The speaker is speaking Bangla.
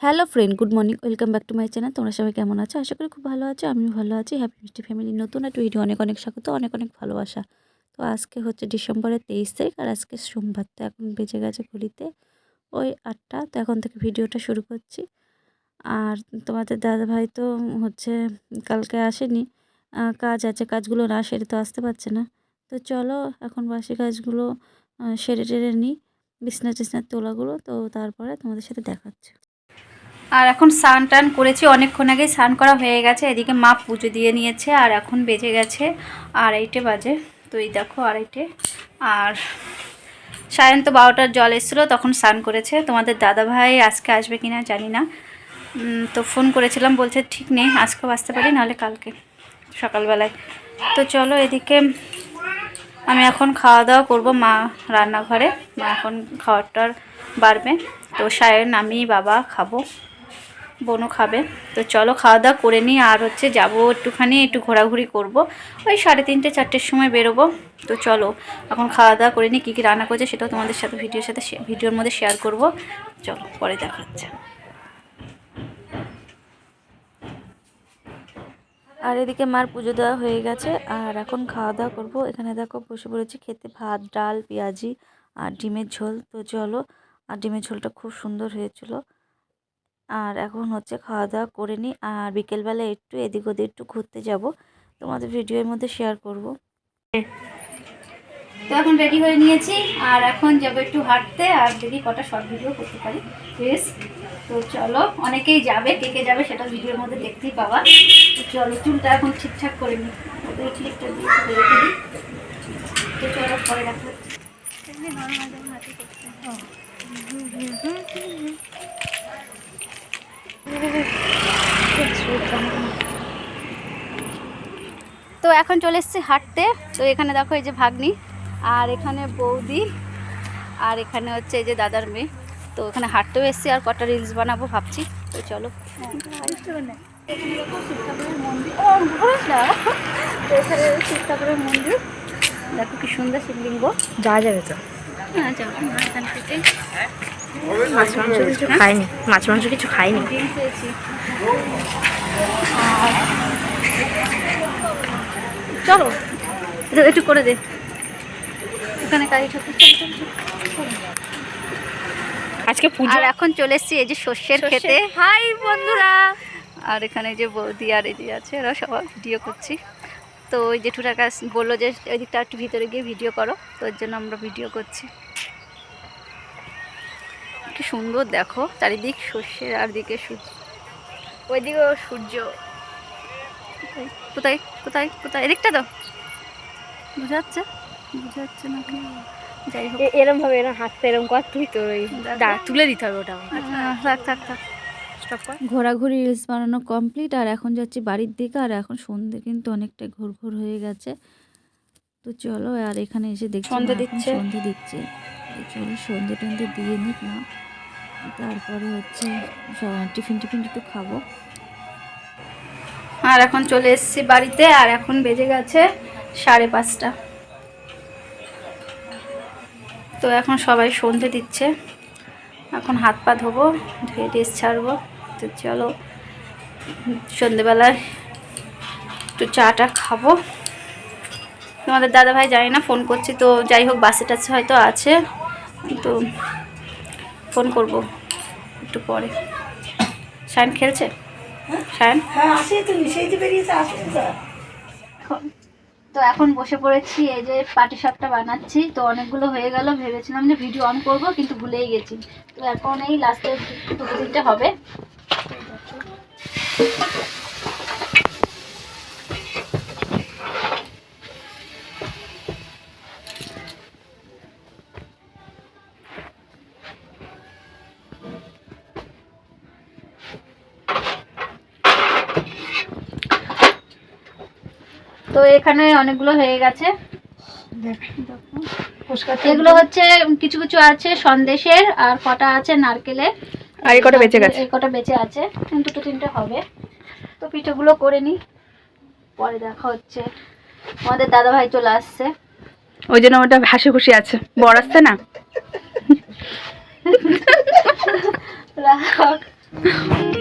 Hello friend, good morning, welcome back to my channel. তোমরা সবাই কেমন আছো? আশা করি খুব ভালো আছো, আমিও ভালো আছি। হ্যাপি মিষ্টি ফ্যামিলি, নতুন একটা ভিডিও অনেক অনেক স্বাগত, অনেক অনেক ভালোবাসা। তো আজকে হচ্ছে ডিসেম্বরের তেইশ তারিখ আর আজকে সোমবার, তো এখন বেজে গেছে ঘড়িতে ওই আটটা। তো এখন থেকে ভিডিওটা শুরু করছি। আর তোমাদের দাদা ভাই তো হচ্ছে কালকে আসেনি কাজ আছে, কাজগুলো না সেরে তো আসতে পারছে না। তো চলো, এখন বাসি কাজগুলো সেরে টেরে নিই, বিছনা টিছনার তোলাগুলো, তো তারপরে তোমাদের সাথে দেখাচ্ছে। আর এখন স্নান টান করেছি, অনেকক্ষণ আগে স্নান করা হয়ে গেছে। এদিকে মা পুজো দিয়ে নিয়েছে, আর এখন বেজে গেছে আড়াইটে বাজে। তো এই দেখো আড়াইটে। আর সায়ন তো বারোটার জল এসেছিল, তখন স্নান করেছে। তোমাদের দাদা ভাই আজকে আসবে কিনা জানি না। তো ফোন করেছিলাম, বলছে ঠিক নেই, আজকেও আসতে পারি, নাহলে কালকে, সকালবেলায়। তো চলো এদিকে, আমি এখন খাওয়া দাওয়া করব মা রান্নাঘরে। মা এখন খাওয়ারটার বাড়বে। তো সায়ন, আমি, বাবা খাব। বোনও খাবে। তো চলো খাওয়া দাওয়া করে নিই, আর হচ্ছে যাব একটুখানি, একটু ঘোরাঘুরি করব। ওই সাড়ে তিনটে, চারটের সময় বেরোবো। তো চলো, এখন খাওয়া দাওয়া করে নিই, কী কী রান্না করছে সেটাও তোমাদের সাথে, ভিডিওর সাথে ভিডিওর মধ্যে শেয়ার করব। চলো, পরে দেখা হচ্ছে। আর এদিকে মার পুজো দেওয়া হয়ে গেছে, আর এখন খাওয়া দাওয়া করব। এখানে দেখো বসে পড়েছি খেতে, ভাত, ডাল, পেঁয়াজি আর ডিমের ঝোল। তো চলো, আর ডিমের ঝোলটা খুব সুন্দর হয়েছিল। আর এখন হচ্ছে খাওয়া দাওয়া করে নিই আর বিকেলবেলা একটু এদিক ওদিক একটু ঘুরতে যাব। তোমাদের ভিডিওর মধ্যে শেয়ার করব। তো এখন রেডি হয়ে নিয়েছি। আর এখন যাব একটু হাঁটতে। আর দেখি কটা শর্ট ভিডিও করতে পারি। বেশ তো চলো অনেকেই যাবে কে কে যাবে সেটা ভিডিওর মধ্যে দেখতেই পাওয়া তো চলো চুলটা এখন ঠিকঠাক করে নিই ক্লিপটা দিয়ে রেখে দিই। তো চলো পরে হচ্ছে। তো এখন চলে এসেছি হাঁটতে। তো এখানে দেখো এই যে ভাগ্নি আর এখানে বৌদি আর এখানে হচ্ছে এই যে দাদার মেয়ে। তো এখানে হাঁটতেও এসেছি আর কটা রিলস বানাবো ভাবছি। তো চলো। মন্দির ও, বুঝলা? তো এখানে শিব ঠাকুরের মন্দির। দেখো কি সুন্দর শিবলিঙ্গ। যাওয়া যাবে তো। হ্যাঁ যাব। মাছ মাংস কিছু খাইনি মাছ মাংস কিছু খাইনি। চলো একটু- করে দে। এখানে কালী ঠাকুর। আজকে পুজো? আর এখন চলে এসেছি এই যে শস্যের খেতে। হাই বন্ধুরা! আর এখানে যে বৌদি আর এই যে আছে ওরা সবাই ভিডিও করছি। তো ওই জেঠুটার কাছ বলল যে ওই দিকটা একটু ভিতরে গিয়ে ভিডিও করো তো ওর জন্য আমরা ভিডিও করছি। কি সুন্দর দেখো। চারিদিক শস্যের আর দিকে সূর্য ওইদিকেও সূর্য। কোথায় কোথায় কোথায়? এদিকটা তো বোঝা যাচ্ছে? বোঝা যাচ্ছে না কি? যাই হোক। এরম ভাবে এরম হাতটা এরম কর তুই তো ওই তুলে দিতে হবে ওটা। আচ্ছা, থাক থাক থাক। ঘোরাঘুরি রিলস বানানো কমপ্লিট আর এখন যাচ্ছি বাড়ির দিকে আর এখন সন্ধে কিন্তু অনেকটা ঘোর ঘোর হয়ে গেছে। তো চলো আর এখানে এসে দেখছি সন্ধে দিচ্ছে। সন্ধে দিচ্ছে। চলো সন্ধে টন্ধে দিয়ে নিক না তারপরে হচ্ছে টিফিন টিফিন একটু খাব। আর এখন চলে এসেছি বাড়িতে, আর এখন বেজে গেছে সাড়ে পাঁচটা। তো এখন সবাই সন্ধে দিচ্ছে। এখন হাত পা ধোবো, ধুয়ে ড্রেস ছাড়বো। তো চলো, সন্ধেবেলায় একটু চাটা খাব। তোমাদের দাদা ভাই জানি না ফোন করছি। তো যাই হোক বাসে টাসে হয়তো আছে। তো ফোন করব একটু পরে। শায়ন খেলছে? শায়ন? এখন। তো এখন বসে পড়েছি এই যে পাটি সাপটা বানাচ্ছি তো অনেকগুলো হয়ে গেল ভেবেছিলাম যে ভিডিও অন করব কিন্তু ভুলেই গেছি। তো এখন এই লাস্টের দুটো তিনটে হবে। তো এখানে অনেকগুলো হয়ে গেছে। এগুলো হচ্ছে কিছু কিছু আছে সন্দেশের আর কটা আছে নারকেলের আর এই কটা বেঁচে গেছে। এই কটা বেঁচে আছে। দুটো তিনটে হবে। তো পিঠেগুলো করে নি। পরে দেখা হচ্ছে। আমাদের দাদা ভাই চলে আসছে। ওই জন্য ওটা হাসি খুশি আছে। বড় আসছে না? রাখ। না